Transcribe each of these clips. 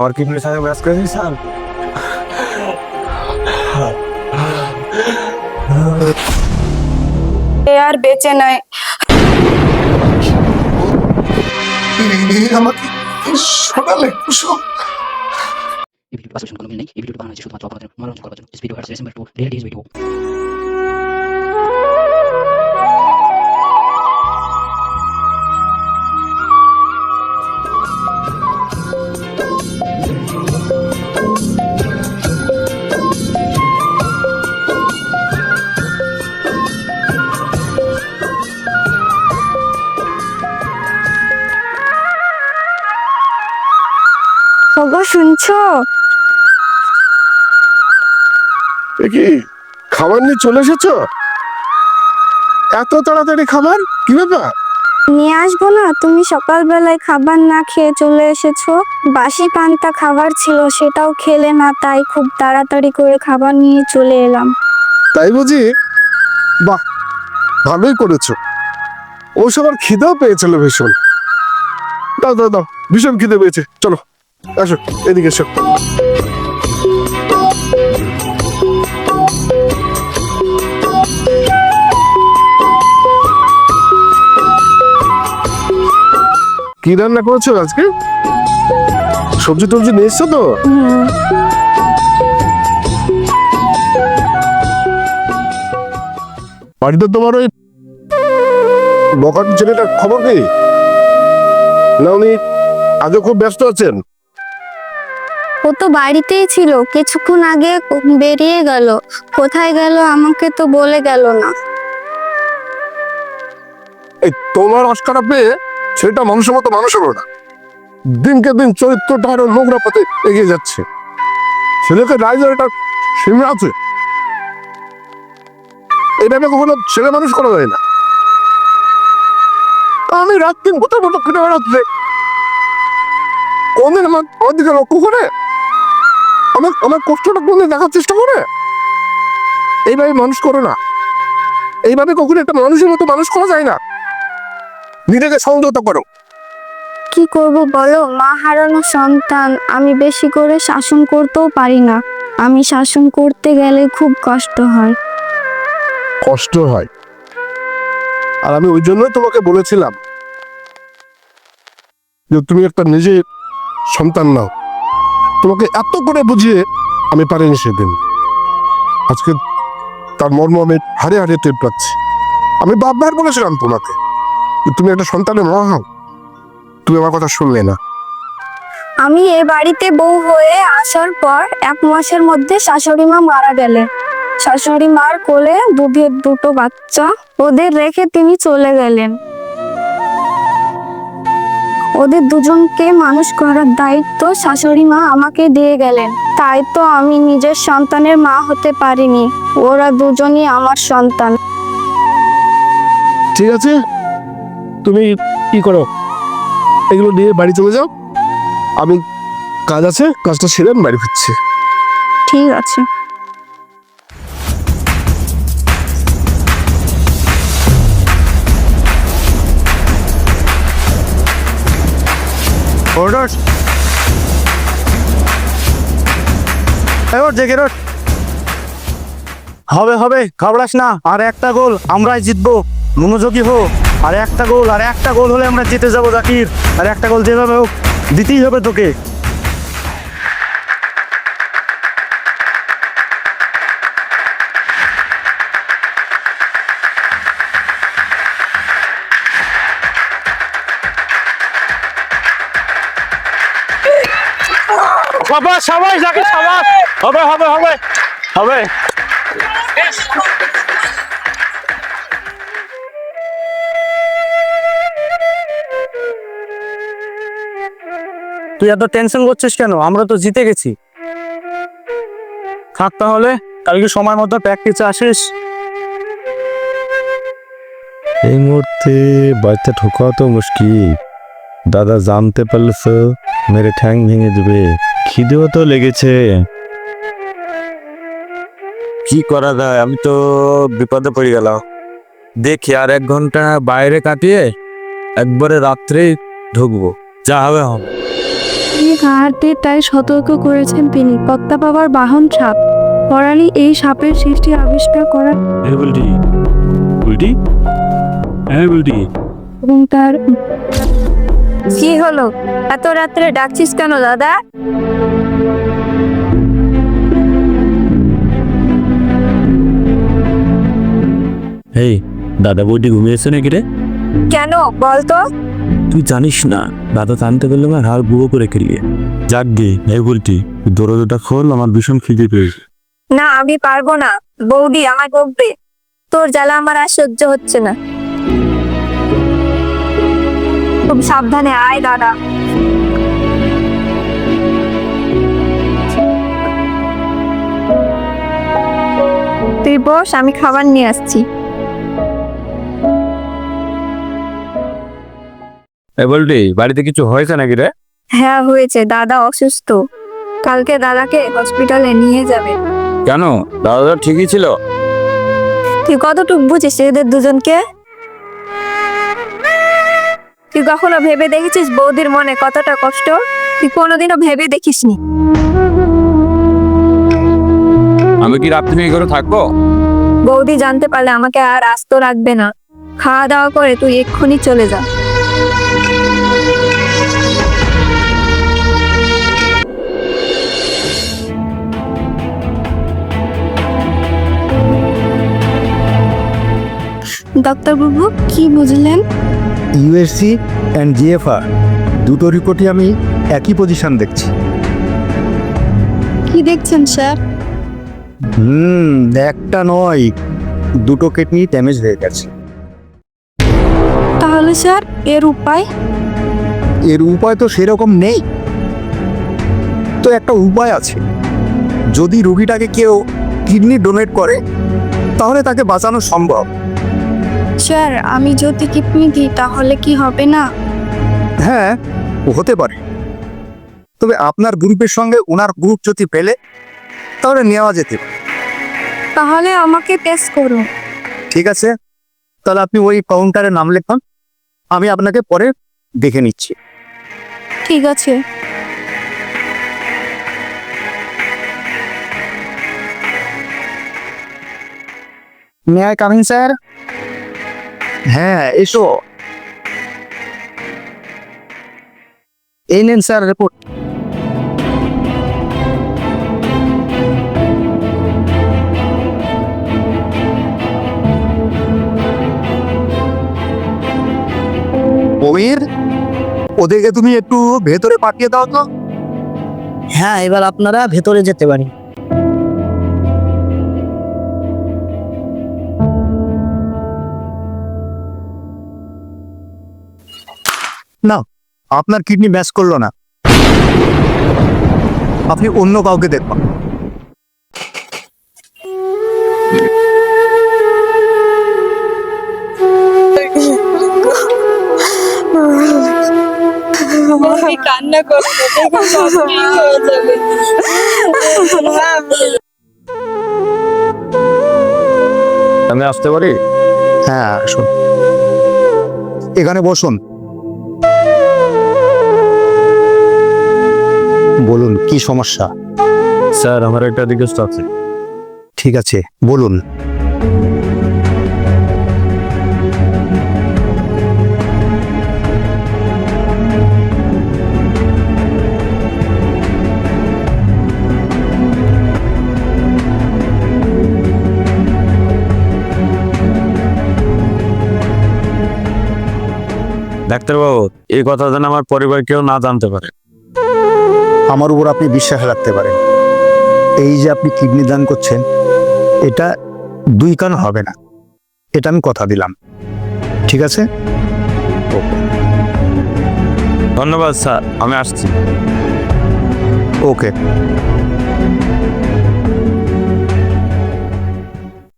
আমার কিডনির সাথে ব্যাস করে দিই স্যার এ আর বেঁচে নাই আমাকে সকালে কুসুম। এই ভিডিওটি আসলে কোনো মিল নেই। এই ভিডিওটি বানানো হয়েছে শুধুমাত্র আপনাদের মনোরঞ্জন করার জন্য। This video has resemble to realities video শুনছো কি খাবার নিয়ে চলে এসেছ? এত তাড়াতাড়ি খাবার? কি ব্যাপার? নিয়ে আসব না তুমি সকালবেলায় খাবার না খেয়ে চলে এসেছ। বাসি পান্তা খাবার ছিল সেটাও খেলে না তাই খুব তাড়াতাড়ি করে খাবার নিয়ে চলে এলাম। তাই বুঝি? বাহ ভালোই করেছ। ও সবার খিদেও পেয়েছিল ভীষণ। দাও দাও দাও ভীষণ খিদে পেয়েছে চলো। আসো, এদিকে এসো। কি রান্না করেছ আজকে? সবজি টবজি নিয়ে এসছো তো? বাড়িতে তোমার ওই বকাট ছেলেটার খবর কি? না উনি আজও খুব ব্যস্ত আছেন? ও তো বাড়িতেই ছিল। কিছুক্ষণ আগে বেরিয়ে গেল। কোথায় গেল আমাকে তো বলে গেল না। এই তোমার অস্কারা পেয়ে সেটা মানুষের মতো মানুষ হলো না। দিনকে দিন চরিত্রটা আরও নোংরা পথে এগিয়ে যাচ্ছে। ছেলেকে রাইজার একটা সীমা আছে। এইভাবে কখনো ছেলে মানুষ করা যায় না। আমি রাত দিন কোথাও কোথাও খেটে বেড়াচ্ছে কোনদিন আমার আমার দিকে লক্ষ্য করে আমার আমার কষ্টটা কোনদিন দেখার চেষ্টা করে? এইভাবে মানুষ করে না। এইভাবে কখনো একটা মানুষের মতো মানুষ করা যায় না। নিজেকে সংযত করো। কি করব বলো? মা হারানো সন্তান। আমি বেশি করে শাসন করতেও পারি না। আমি শাসন করতে গেলে খুব কষ্ট হয়। কষ্ট হয়। আর আমি ওই জন্যই তোমাকে বলেছিলাম যে তুমি একটা নিজের সন্তান নাও। তোমাকে এত করে বুঝিয়ে আমি পারিনি সেদিন। আজকে তার মর্ম আমি হারে হারে টের পাচ্ছি। আমি বারবার বলেছিলাম তোমাকে তুমি একটা সন্তানের মা হও। তুমি আমার কথা শুনলে না। আমি এ বাড়িতে বউ হয়ে আসার পর এক মাসের মধ্যে শাশুড়ি মা মারা গেলেন। শাশুড়ি মার কোলে দুধের দুটো বাচ্চা ওদের রেখে তিনি চলে গেলেন। ওদের দুজনকে মানুষ করার দায়িত্ব শাশুড়ি মা আমাকে দিয়ে গেলেন। তাই তো আমি নিজের সন্তানের মা হতে পারিনি। ওরা দুজনই আমার সন্তান। ঠিক আছে? তুমি কি করো? এগুলো নিয়ে বাড়ি চলে যাও। আমি কাজ আছে কাজটা সেরে বাড়ি ফিরছি। ঠিক আছে। অর্ডার এবার জেগে রোড। হবে হবে, ঘাবড়াস না। আর একটা গোল আমরাই জিতবো। মনোযোগী হো আর একটা গোল, আর একটা গোল হলে আমরা জিতে যাব, জাকির। আর একটা গোল যেভাবে হোক, দিতেই হবে তোকে। বাবা সবাই সবাই হবে হবে হবে হবে। তুই এত টেনশন করছিস কেন? আমরা তো জিতে গেছি। থাক তাহলে কালকে সময় মতো প্র্যাকটিসে আসিস। এই মুহূর্তে বাচ্চা ঠোকাও তো মুশকিল। দাদা জানতে পারলে তো মেরে ঠ্যাং ভেঙে দেবে। খিদেও তো লেগেছে। কি করা যায়? আমি তো বিপদে পড়ে গেলাম। দেখি আর এক ঘণ্টা বাইরে কাটিয়ে একবারে রাত্রে ঢুকবো। যা হবে হবে। ঘাট তাই সতর্ক করেছেন তিনি। কর্তা বাবার বাহন সাপ। পরাণী এই সাপের সৃষ্টি আবিষ্কার করার এই বুলটি। বুলটি? হ্যাঁ বুলটি। এবং তার কি হলো? এত রাত্রে ডাকছিস কেন দাদা? এই দাদা বৌদি ঘুমিয়েছে নাকি রে? কেন? বলতো তুই জানিস না দাদা জানতে পারলে আমার হাড় বুড়ো করে খেলিয়ে। যাক গে এই বলটি দরজাটা খোল আমার ভীষণ খিদে পেয়েছে। না আমি পারব না। বৌদি আমার বকবে। তোর জ্বালা আমার আর সহ্য হচ্ছে না। খুব সাবধানে আয় দাদা। তুই বস আমি খাবার নিয়ে আসছি। বলটি বাড়িতে কিছু হয়েছে নাকি রে? হ্যাঁ হয়েছে। দাদা অসুস্থ। কালকে দাদাকে হসপিটালে নিয়ে যাবে। কেন? দাদা তো ঠিকই ছিল। তুই কতটুকু বুঝিস এদের দুজনকে? তুই কখনো ভেবে দেখেছিস বৌদির মনে কতটা কষ্ট? তুই কোনোদিনও ভেবে দেখিসনি। আমি কি রাত্রি এই করে থাকব? বৌদি জানতে পারলে আমাকে আর আস্ত রাখবে না। খাওয়া দাওয়া করে তুই এক্ষুনি চলে যা। ডাক্তারবাবু কি বুঝলেন? ইউএসসি অ্যান্ড জিএফআর দুটো রিপোর্টই আমি একই পজিশন দেখছি। কি দেখছেন স্যার? হুম একটা নয়। দুটো কিডনি ড্যামেজ হয়ে গেছে। তাহলে স্যার এর উপায়? এর উপায় তো সেরকম নেই। তো একটা উপায় আছে। যদি রুগীটাকে কেউ কিডনি ডোনেট করে তাহলে তাকে বাঁচানো সম্ভব। স্যার আমি যদি কিডনি দিই তাহলে কি হবে না? হ্যাঁ হতে পারে। তবে আপনার গ্রুপের সঙ্গে ওনার গ্রুপ যদি পেলে তাহলে নেওয়া যেতে পারে। তাহলে আমাকে টেস্ট করো ঠিক আছে। তাহলে আপনি ওই কাউন্টারে নাম লেখান। আমি আপনাকে পরে দেখে নিচ্ছি। ঠিক আছে। মে আই কামিং স্যার হ্যাঁ এসো। এই নেন স্যার রিপোর্ট কবির ওদেরকে তুমি একটু ভেতরে পাঠিয়ে দাও তো। হ্যাঁ এবার আপনারা ভেতরে যেতে পারেন। না আপনার কিডনি ম্যাচ করল না। আপনি অন্য কাউকে দেখুন। আমি আসতে পারি? হ্যাঁ আসুন। এখানে বসুন। কি সমস্যা? স্যার আমার একটা রিকোয়েস্ট আছে। ঠিক আছে বলুন। ডাক্তারবাবু এই কথা যেন আমার পরিবার কেউ না জানতে পারে। আমার উপর আপনি বিশ্বাস রাখতে পারেন। এই যে আপনি কিডনি দান করছেন এটা দুই কান হবে না। এটা আমি কথা দিলাম। ঠিক আছে? ধন্যবাদ স্যার। আমি আসছি। ওকে।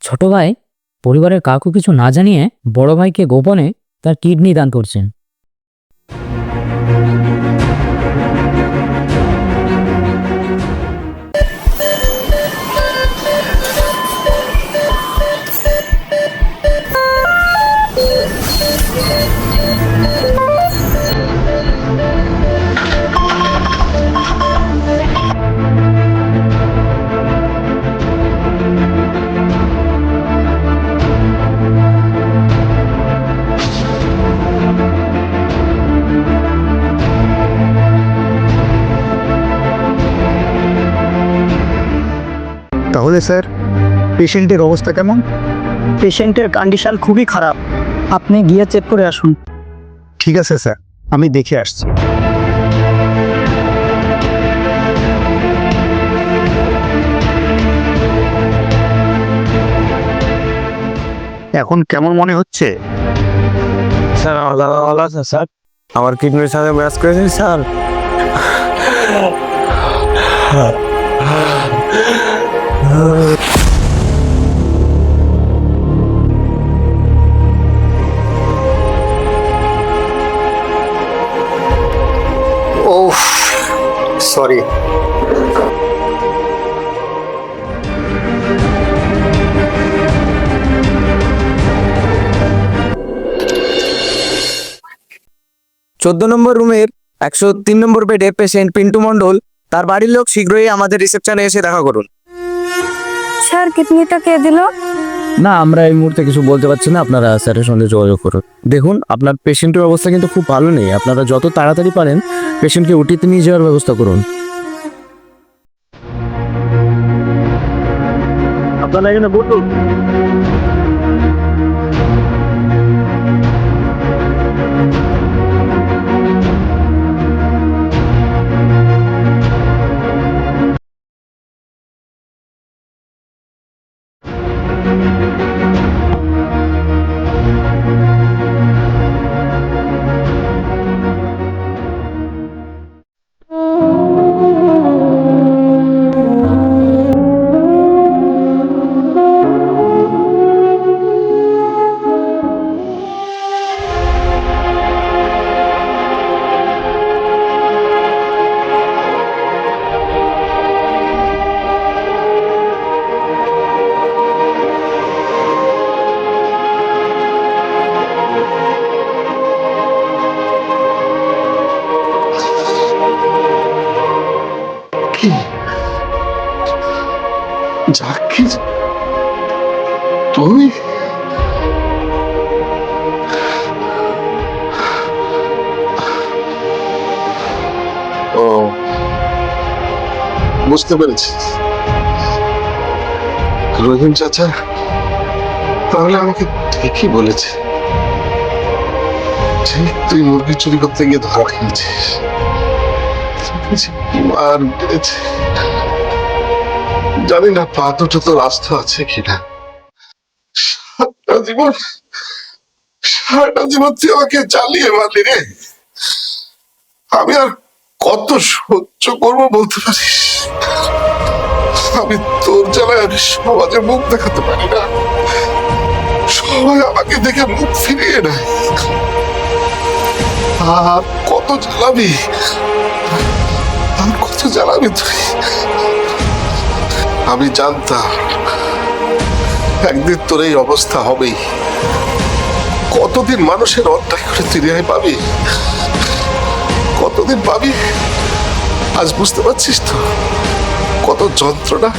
ছোট ভাই পরিবারের কাউকে কিছু না জানিয়ে বড় ভাইকে গোপনে তার কিডনি দান করছেন। তাহলে স্যার? পেশেন্টের অবস্থা কেমন? পেশেন্টের কন্ডিশন খুবই খারাপ। আপনি গিয়ে চেক করে আসুন। ঠিক আছে স্যার। আমি দেখে আসছি। এখন কেমন মনে হচ্ছে? স্যার ভালো আছে স্যার। আমার কিডনির সাথে ম্যাচ করেছেন স্যার। সরি চোদ্দ নম্বর রুমের একশো তিন নম্বর বেডে পেশেন্ট পিন্টু মণ্ডল, তার বাড়ির লোক শীঘ্রই আমাদের রিসেপশনে এসে দেখা করুন। স্যার কিডনিটা কে দিল? না, আমরা এই মুহূর্তে কিছু বলতে পারছি না। আপনারা স্যারের সঙ্গে যোগাযোগ করুন। দেখুন, আপনার পেশেন্টের অবস্থা কিন্তু খুব ভালো নেই। আপনারা যত তাড়াতাড়ি পারেন, পেশেন্টকে উটিতে নিয়ে যাওয়ার ব্যবস্থা করুন। আপনারা এখানে বলুন জাকির তুই ও, বুঝতে পেরেছি। রহিম চাচা, তাহলে আমাকে ঠিকই বলেছে। ঠিক তুই মুরগি চুরি করতে গিয়ে ধরা খেয়েছিস। আর জানি না, পা দুটো তো রাস্তা আছে কিনা। সারাটা জীবন সারাটা জীবন তুই আমাকে জ্বালিয়ে মারলি রে। আমি আর কত সহ্য করব বলতে পারিস? আমি তোর জ্বালায় আমি সমাজে মুখ দেখাতে পারি না। সবাই আমাকে দেখে মুখ ফিরিয়ে নেয়। আর কত জ্বালাবি? আর কত জ্বালাবি তুই? আমি জানতাম একদিন তোর এই অবস্থা হবেই। কতদিন মানুষের অন্যায় করে তুই রেহাই পাবি? কতদিন পাবি? আজ বুঝতে পারছিস তো? কত যন্ত্রণা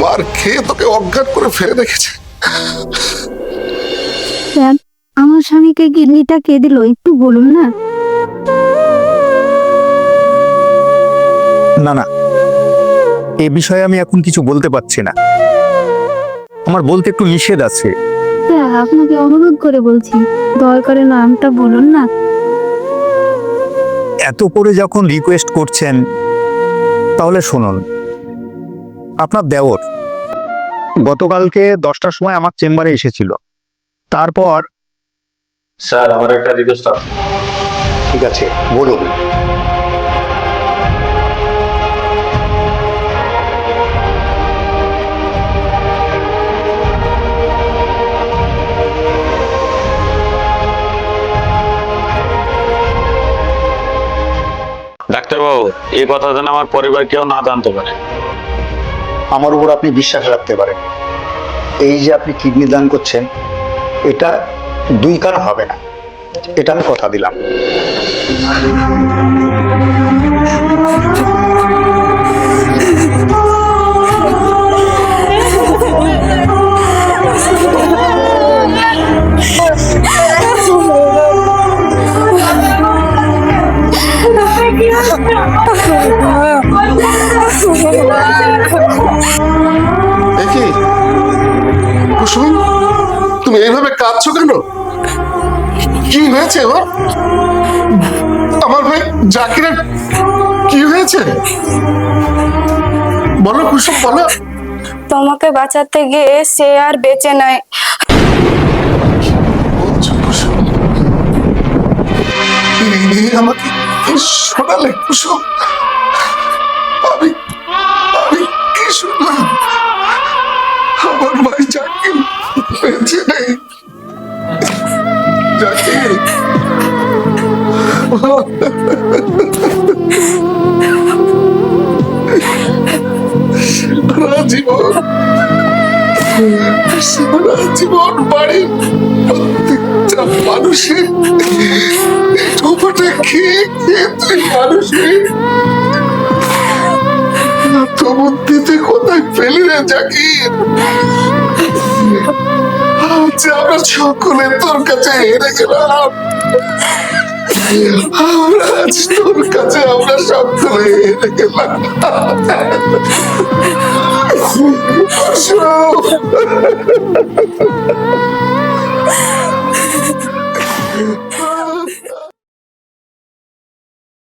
মার খেয়ে তোকে অজ্ঞান করে ফেলে রেখেছে। আমার স্বামীকে কিডনিটা কে দিল একটু বলুন না। না না এ বিষয়ে আমি এখন কিছু বলতে পারছি না। আমার বলতে একটু নিষেধ আছে। স্যার আপনাকে অনুরোধ করে বলছি দয়া করে নামটা বলুন না। এত করে যখন রিকোয়েস্ট করছেন তাহলে শুনুন। আপনার দেওর। গতকালকে দশটার সময় আমার চেম্বারে এসেছিল। তারপর স্যার আমার একটা রিকোয়েস্ট ঠিক আছে বলুন। ডাক্তারবাবু এই কথা যেন আমার পরিবার কেউ না জানতে পারে। আমার উপর আপনি বিশ্বাস রাখতে পারেন। এই যে আপনি কিডনি দান করছেন, এটা দুই কারণ হবে না। এটা আমি কথা দিলাম। হয়েছে ওর আমার ভাই জাকিরের কি হয়েছে? বলো কুসুম বলো। তোমাকে বাঁচাতে গিয়ে সে আর বেঁচে নাই। আমাকে কি শোনালে কুসুম। সারা জীবন সারা জীবন বাড়ির প্রত্যেকটা মানুষের টোপাটা খেয়ে খেয়ে তুই মানুষের কোথায় পেলি রে জাকির আজ আমরা সকলে তোর কাছে হেরে গেলাম। আমরা আজ তোর কাছে আমরা সব হেরে গেলাম অশোক